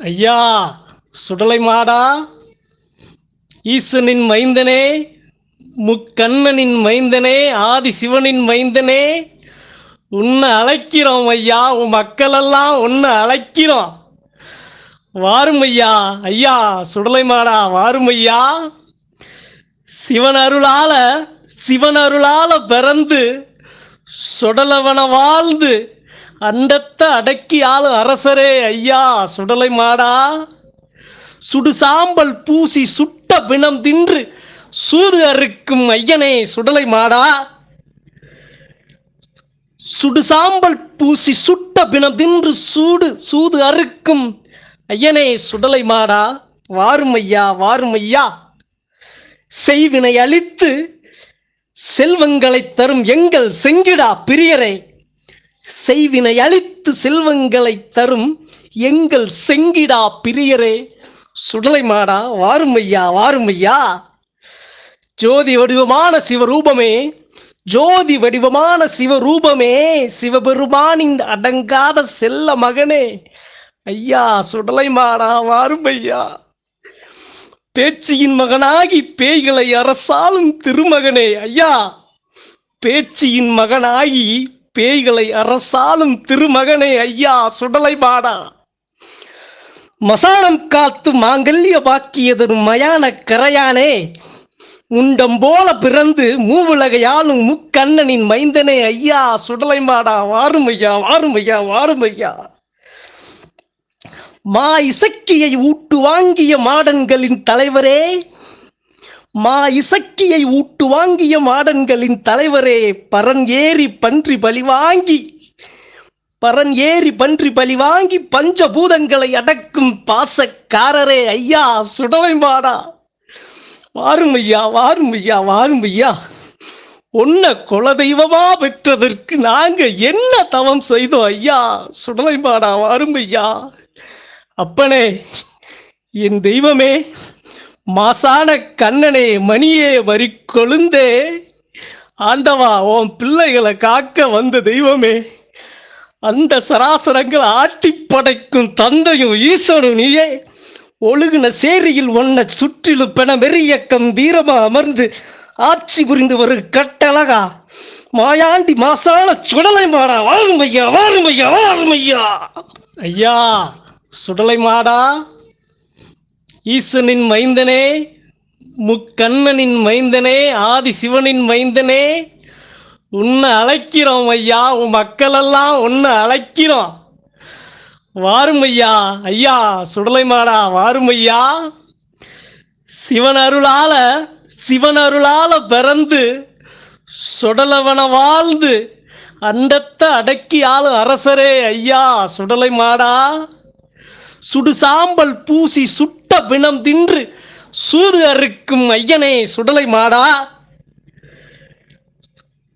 ஐயா சுடலை மாடா. ஈசனின் மைந்தனே முக்கண்ணனின் மைந்தனே ஆதி சிவனின் மைந்தனே உன்னை அழைக்கிறோம் ஐயா உன் மக்களெல்லாம் உன்னை அழைக்கிறோம். வாரும் ஐயா ஐயா சுடலை மாடா வாரும் ஐயா. சிவன் அருளால சிவன் அருளால பிறந்து சுடலவன வாழ்ந்து அண்டத்தை அடக்கி ஆளு அரசரே ஐயா சுடலை மாடா. சுடு சாம்பல் பூசி சுட்ட பிணம் தின்று சூது அறுக்கும் ஐயனே சுடலை மாடா. சுடு சாம்பல் பூசி சுட்ட பிணம் தின்று சூடு சூது அறுக்கும் ஐயனே சுடலை மாடா. வாரும் ஐயா வாரும் ஐயா. செய்வினை அழித்து செல்வங்களைத் தரும் எங்கள் செங்கிடா பிரியரே. செய்வினை அழித்து செல்வங்களைத் தரும் எங்கள் செங்கிடா பிரியரே. சுடலை மாடா வாரும் ஐயா வாரும் ஐயா ஜோதி வடிவமான சிவரூபமே ஜோதி வடிவமான சிவரூபமே சிவபெருமானின் அடங்காத செல்ல மகனே. ஐயா சுடலை மாடா வாரும் ஐயா பேச்சியின் மகனாகி பேய்களை அரசாலும் திருமகனே ஐயா. பேச்சியின் மகனாகி பேய்களை அரசாலும் திருமகனே ஐயா சுடலை பாடா மசானம் காத்து மாங்கல்ய பாக்கியதரும் மயான கரையானே. உண்டம் போல பிறந்து மூவுலகையாளும் முக்கண்ணனின் மைந்தனே ஐயா சுடலை மாடா வாருமையா ஐயா வாருமையா. ஐயா ஐயா மா இசக்கியை ஊட்டு வாங்கிய மாடன்களின் தலைவரே. மா இசக்கியை ஊட்டு வாங்கிய மாடன்களின் தலைவரே பரன் ஏறி பன்றி பலி வாங்கி பரன் ஏறி பன்றி பலி வாங்கி பஞ்சபூதங்களை அடக்கும் பாசக்காரரே ஐயா சுடலை மாடா. வாரும் ஐயா வாரும் ஐயா வாரும் ஐயா. உன்ன குலதெய்வமா பெற்றதற்கு நாங்க என்ன தவம் செய்தோம் ஐயா சுடலை மாடா வாரும் ஐயா. அப்பனே என் தெய்வமே மாசான கண்ணனே மணியே வரி கொழுந்தே. ஆண்டவா உன் பிள்ளைகளை காக்க வந்த தெய்வமே. அந்த சராசரங்கள் ஆட்டி படைக்கும் தந்தையும் ஈஸ்வரனும் நீயே. ஒழுகுன சேரியில் ஒன்ன சுற்றிலும் பெண வெறியக்கம் வீரமா அமர்ந்து ஆட்சி புரிந்து வரும் கட்டழகா. மாயாண்டி மாசான சுடலை மாடா வாரும் ஐயா வாரும் ஐயா வாரும் ஐயா ஐயா சுடலை மாடா. ஈசனின் மைந்தனே முக்கண்ணனின் மைந்தனே ஆதி சிவனின் மைந்தனே உன்னை அழைக்கிறோம் ஐயா உன் மக்களெல்லாம் உன்னை அழைக்கிறோம். வாரும் ஐயா ஐயா சுடலை மாடா வாரும் ஐயா. சிவன் அருளால சிவன் அருளால பிறந்து சுடலவன வாழ்ந்து அண்டத்தை அடக்கி ஆளும் அரசரே ஐயா சுடலை மாடா. சுடு சாம்பல் பூசி சுட்ட பிணம் தின்று சூது அறுக்கும் ஐயனே சுடலை மாடா.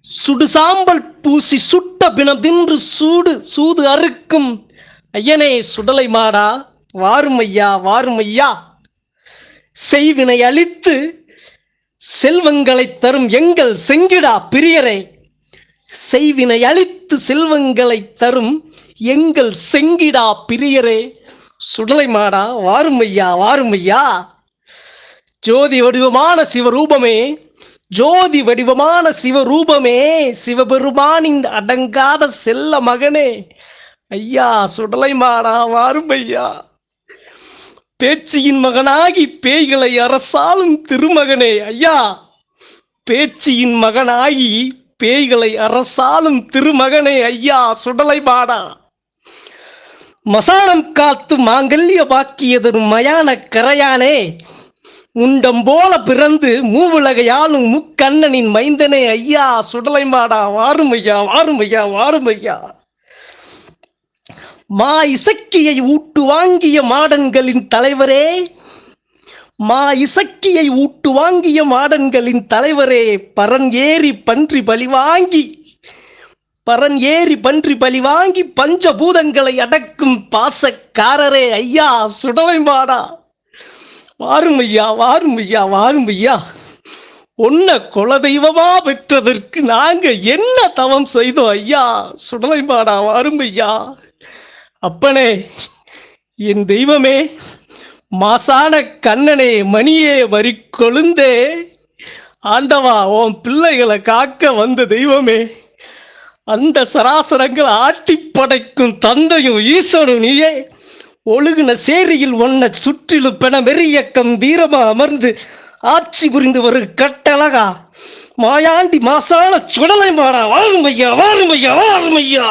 சுடு சாம்பல் பூசி சுட்ட பிணம் தின்று சூடு சூது அறுக்கும் ஐயனே சுடலை மாடா. வாரும் ஐயா வாரும் ஐயா. செய்வினை அழித்து செல்வங்களை தரும் எங்கள் செங்கிடா பிரியரே. செய்வினை அழித்து செல்வங்களை தரும் எங்கள் செங்கிடா பிரியரே. சுடலை மாடா வாரும் ஐயா வாரும் ஐயா ஜோதி வடிவமான சிவரூபமே ஜோதி வடிவமான சிவரூபமே சிவபெருமானின் அடங்காத செல்ல மகனே. ஐயா சுடலை மாடா வாரும் ஐயா பேச்சியின் மகனாகி பேய்களை அரசாலும் திருமகனே ஐயா. பேச்சியின் மகனாகி பேய்களை அரசாலும் திருமகனே ஐயா சுடலை மாடா. மசானம் காத்து மாங்கல்ய பாக்கியதொரு மயான கரையானே. உண்டம் போல பிறந்து மூவுலகையாளும் முக்கண்ணனின் மைந்தனே ஐயா சுடலைமாடா வாருமையா வாருமையா ஐயா ஐயா ஐயா மா இசக்கியை ஊட்டு வாங்கிய மாடன்களின் தலைவரே. மா இசக்கியை ஊட்டு வாங்கிய மாடன்களின் தலைவரே பரன் ஏறி பன்றி பலி வாங்கி பரன் ஏறி பன்றி பலி வாங்கி பஞ்சபூதங்களை அடக்கும் பாசக்காரரே ஐயா சுடலை மாடா. வாரும் ஐயா வாரும் ஐயா வாரும் ஐயா. உன்ன குலதெய்வமா பெற்றதற்கு நாங்க என்ன தவம் செய்தோம் ஐயா சுடலை மாடா வாரும் ஐயா. அப்பனே என் தெய்வமே மாசான கண்ணனே மணியே வரி கொழுந்தே ஆண்டவா உன் பிள்ளைகளை காக்க வந்த தெய்வமே. அந்த சராசரங்கள் ஆட்டி படைக்கும் தந்தையும் ஈஸ்வரனும் நீயே. ஒழுகுன சேரியில் ஒன்ன சுற்றிலும் பெண வெறியக்கம் வீரமா அமர்ந்து ஆட்சி புரிந்து வரும் கட்டழகா. மாயாண்டி மாசான சுடலை மாடா வாருமையா வாருமையா வாருமையா.